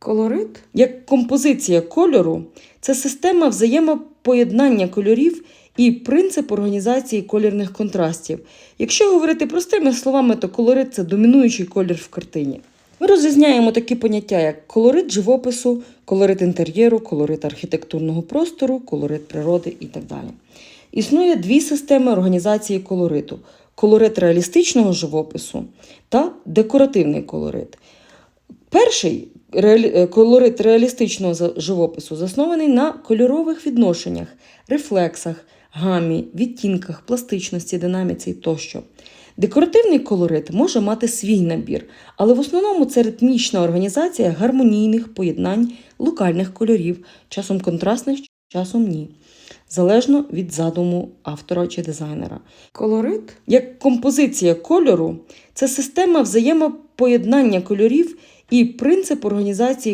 Колорит, як композиція кольору, це система взаємопоєднання кольорів і принцип організації колірних контрастів. Якщо говорити простими словами, то колорит це домінуючий колір в картині. Ми розрізняємо такі поняття, як колорит живопису, колорит інтер'єру, колорит архітектурного простору, колорит природи і так далі. Існує дві системи організації колориту: колорит реалістичного живопису та декоративний колорит. Перший е, колорит реалістичного живопису заснований на кольорових відношеннях, рефлексах, гамі, відтінках, пластичності, динаміці тощо. Декоративний колорит може мати свій набір, але в основному це ритмічна організація гармонійних поєднань локальних кольорів, часом контрастних, часом ні. Залежно від задуму автора чи дизайнера. Колорит, як композиція кольору, це система взаємопоєднання кольорів і принцип організації